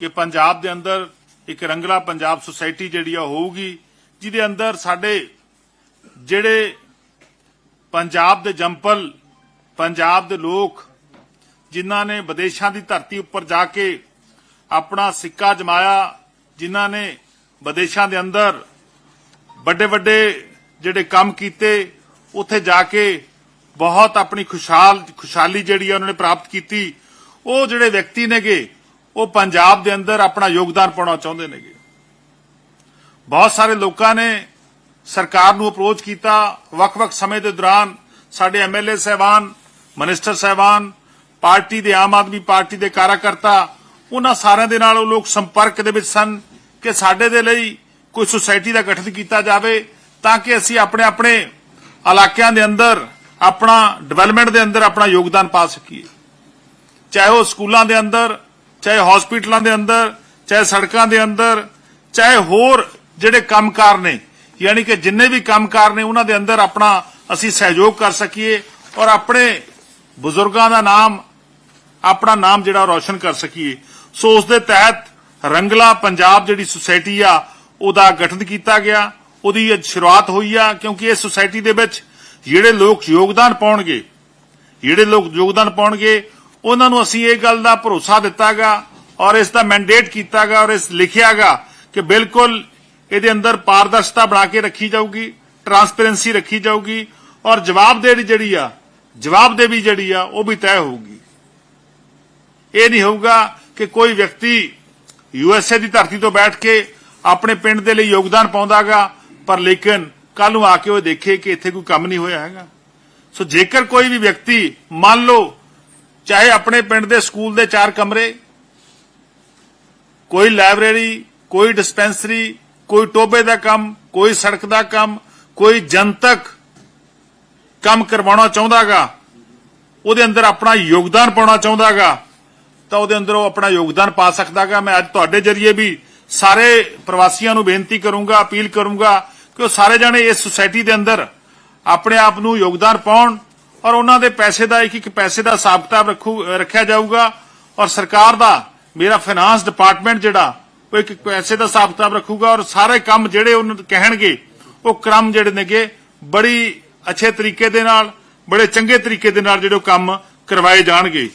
ਕਿ ਪੰਜਾਬ ਦੇ ਅੰਦਰ ਇੱਕ ਰੰਗਲਾ ਪੰਜਾਬ ਸੁਸਾਇਟੀ ਜਿਹੜੀ ਆ ਹੋਊਗੀ, ਜਿਹਦੇ ਅੰਦਰ ਸਾਡੇ ਜਿਹੜੇ ਪੰਜਾਬ ਦੇ ਜੰਪਲ ਪੰਜਾਬ ਦੇ ਲੋਕ, ਜਿਨ੍ਹਾਂ ਨੇ ਵਿਦੇਸ਼ਾਂ ਦੀ ਧਰਤੀ ਉੱਪਰ ਜਾ ਕੇ ਆਪਣਾ ਸਿੱਕਾ ਜਮਾਇਆ, ਜਿਨ੍ਹਾਂ ਨੇ ਵਿਦੇਸ਼ਾਂ ਦੇ ਅੰਦਰ ਵੱਡੇ ਵੱਡੇ ਜਿਹੜੇ ਕੰਮ ਕੀਤੇ, ਉੱਥੇ ਜਾ ਕੇ ਬਹੁਤ ਆਪਣੀ ਖੁਸ਼ਹਾਲ, ਖੁਸ਼ਹਾਲੀ ਜਿਹੜੀ ਆ ਉਹਨਾਂ ਨੇ ਪ੍ਰਾਪਤ ਕੀਤੀ। ਉਹ ਜਿਹੜੇ ਵਿਅਕਤੀ ਨੇਗੇ ਉਹ ਪੰਜਾਬ ਦੇ ਅੰਦਰ ਆਪਣਾ ਯੋਗਦਾਨ ਪਾਉਣਾ ਚਾਹੁੰਦੇ ਨੇਗੇ। ਬਹੁਤ ਸਾਰੇ ਲੋਕਾਂ ਨੇ ਸਰਕਾਰ ਨੂੰ ਅਪਰੋਚ ਕੀਤਾ। ਵੱਖ-ਵੱਖ ਸਮੇਂ ਦੇ ਦੌਰਾਨ ਸਾਡੇ ਐਮਐਲਏ ਸਹਿਬਾਨ, ਮਿਨਿਸਟਰ ਸਹਿਬਾਨ, ਪਾਰਟੀ ਦੇ ਆਮ ਆਦਮੀ ਪਾਰਟੀ ਦੇ ਕਾਰਜਕਰਤਾ ਉਹਨਾਂ ਸਾਰਿਆਂ ਦੇ ਨਾਲ ਉਹ ਲੋਕ ਸੰਪਰਕ ਦੇ ਵਿੱਚ ਸਨ ਕਿ ਸਾਡੇ ਦੇ ਲਈ ਕੋਈ ਸੁਸਾਇਟੀ ਦਾ ਗਠਨ ਕੀਤਾ ਜਾਵੇ ਤਾਂ ਕਿ ਅਸੀਂ ਆਪਣੇ ਆਪਣੇ ਇਲਾਕਿਆਂ ਦੇ ਅੰਦਰ, ਆਪਣਾ ਡਿਵੈਲਪਮੈਂਟ ਦੇ ਅੰਦਰ ਆਪਣਾ ਯੋਗਦਾਨ ਪਾ ਸਕੀਏ। ਚਾਹੇ ਉਹ ਸਕੂਲਾਂ ਦੇ ਅੰਦਰ ਚਾਹੇ ਹਸਪੀਟਲਾਂ ਦੇ ਅੰਦਰ, ਚਾਹੇ ਸੜਕਾਂ ਦੇ ਅੰਦਰ, ਚਾਹੇ ਹੋਰ ਜਿਹੜੇ ਕੰਮਕਾਰ ਨੇ, ਯਾਨੀ ਕਿ ਜਿੰਨੇ ਵੀ ਕੰਮਕਾਰ ਨੇ, ਉਹਨਾਂ ਦੇ ਅੰਦਰ ਆਪਣਾ ਅਸੀਂ ਸਹਿਯੋਗ ਕਰ ਸਕੀਏ ਔਰ ਆਪਣੇ ਬਜ਼ੁਰਗਾਂ ਦਾ ਨਾਮ, ਆਪਣਾ ਨਾਮ ਜਿਹੜਾ ਉਹ ਰੌਸ਼ਨ ਕਰ ਸਕੀਏ। ਸੋ ਉਸ ਦੇ ਤਹਿਤ ਰੰਗਲਾ ਪੰਜਾਬ ਜਿਹੜੀ ਸੁਸਾਇਟੀ ਆ, ਉਹਦਾ ਗਠਨ ਕੀਤਾ ਗਿਆ। ਉਹਦੀ ਅੱਜ ਸ਼ੁਰੂਆਤ ਹੋਈ ਆ, ਕਿਉਂਕਿ ਇਹ ਸੁਸਾਇਟੀ ਦੇ ਵਿੱਚ ਜਿਹੜੇ ਲੋਕ ਯੋਗਦਾਨ ਪਾਉਣਗੇ, ਜਿਹੜੇ ਲੋਕ ਯੋਗਦਾਨ ਪਾਉਣਗੇ ਉਹਨਾਂ ਨੂੰ ਅਸੀਂ ਇਹ ਗੱਲ ਦਾ ਭਰੋਸਾ ਦਿੱਤਾਗਾ ਔਰ ਇਸ ਦਾ ਮੈਂਡੇਟ ਕੀਤਾਗਾ ਔਰ ਇਸ ਲਿਖਿਆਗਾ ਕਿ ਬਿਲਕੁਲ ਇਹਦੇ ਅੰਦਰ ਪਾਰਦਰਸ਼ਤਾ ਬਣਾ ਕੇ ਰੱਖੀ ਜਾਊਗੀ ਟਰਾਂਸਪੇਰੈਂਸੀ ਰੱਖੀ ਜਾਊਗੀ ਔਰ ਜਵਾਬਦੇਹੀ ਜਿਹੜੀ ਆ, ਜਵਾਬਦੇਹੀ ਜਿਹੜੀ ਆ, ਉਹ ਵੀ ਤੈਅ ਹੋਊਗੀ। ਇਹ ਨਹੀਂ ਹੋਊਗਾ ਕਿ ਕੋਈ ਵਿਅਕਤੀ ਯੂਐਸਏ ਦੀ ਧਰਤੀ ਤੋਂ ਬੈਠ ਕੇ ਆਪਣੇ ਪਿੰਡ ਦੇ ਲਈ ਯੋਗਦਾਨ ਪਾਉਂਦਾਗਾ, ਪਰ ਲੇਕਿਨ ਕੱਲ ਨੂੰ ਆ ਕੇ ਉਹ ਦੇਖੇ ਕਿ ਇੱਥੇ ਕੋਈ ਕੰਮ ਨਹੀਂ ਹੋਇਆ ਹੈਗਾ। ਸੋ ਜੇਕਰ ਕੋਈ ਵੀ ਵਿਅਕਤੀ, ਮੰਨ ਲਓ ਚਾਹੇ ਆਪਣੇ ਪਿੰਡ ਦੇ ਸਕੂਲ ਦੇ ਚਾਰ ਕਮਰੇ, ਕੋਈ ਲਾਇਬ੍ਰੇਰੀ, ਕੋਈ ਡਿਸਪੈਂਸਰੀ, ਕੋਈ ਟੋਬੇ ਦਾ ਕੰਮ, ਕੋਈ ਸੜਕ ਦਾ ਕੰਮ, ਕੋਈ ਜਨਤਕ ਕੰਮ ਕਰਵਾਉਣਾ ਚਾਹੁੰਦਾਗਾ, ਉਹਦੇ ਅੰਦਰ ਆਪਣਾ ਯੋਗਦਾਨ ਪਾਉਣਾ ਚਾਹੁੰਦਾਗਾ, ਤਾਂ ਉਹਦੇ ਅੰਦਰ ਉਹ ਆਪਣਾ ਯੋਗਦਾਨ ਪਾ ਸਕਦਾਗਾ। ਮੈਂ ਅੱਜ ਤੁਹਾਡੇ ਜਰੀਏ ਵੀ ਸਾਰੇ ਪ੍ਰਵਾਸੀਆਂ ਨੂੰ ਬੇਨਤੀ ਕਰੂੰਗਾ, ਅਪੀਲ ਕਰੂੰਗਾ ਕਿ ਉਹ ਸਾਰੇ ਜਾਣੇ ਇਸ ਸੁਸਾਇਟੀ ਦੇ ਅੰਦਰ ਆਪਣੇ ਆਪ ਨੂੰ ਯੋਗਦਾਨ ਪਾਉਣ ਔਰ ਉਹਨਾਂ ਦੇ ਪੈਸੇ ਦਾ ਇੱਕ ਇੱਕ ਪੈਸੇ ਦਾ ਹਿਸਾਬ ਕਿਤਾਬ ਰੱਖੂ, ਰੱਖਿਆ ਜਾਊਗਾ। ਔਰ ਸਰਕਾਰ ਦਾ, ਮੇਰਾ ਫਾਈਨਾਂਸ ਡਿਪਾਰਟਮੈਂਟ ਜਿਹੜਾ, ਉਹ ਇੱਕ ਪੈਸੇ ਦਾ ਹਿਸਾਬ ਕਿਤਾਬ ਰੱਖੂਗਾ ਔਰ ਸਾਰੇ ਕੰਮ ਜਿਹੜੇ ਉਹਨਾਂ ਨੂੰ ਕਹਿਣਗੇ, ਉਹ ਕ੍ਰਮ ਜਿਹੜੇ ਨੇਗੇ, ਬੜੀ ਅੱਛੇ ਤਰੀਕੇ ਦੇ ਨਾਲ, ਬੜੇ ਚੰਗੇ ਤਰੀਕੇ ਦੇ ਨਾਲ ਜਿਹੜੇ ਉਹ ਕੰਮ ਕਰਵਾਏ ਜਾਣਗੇ।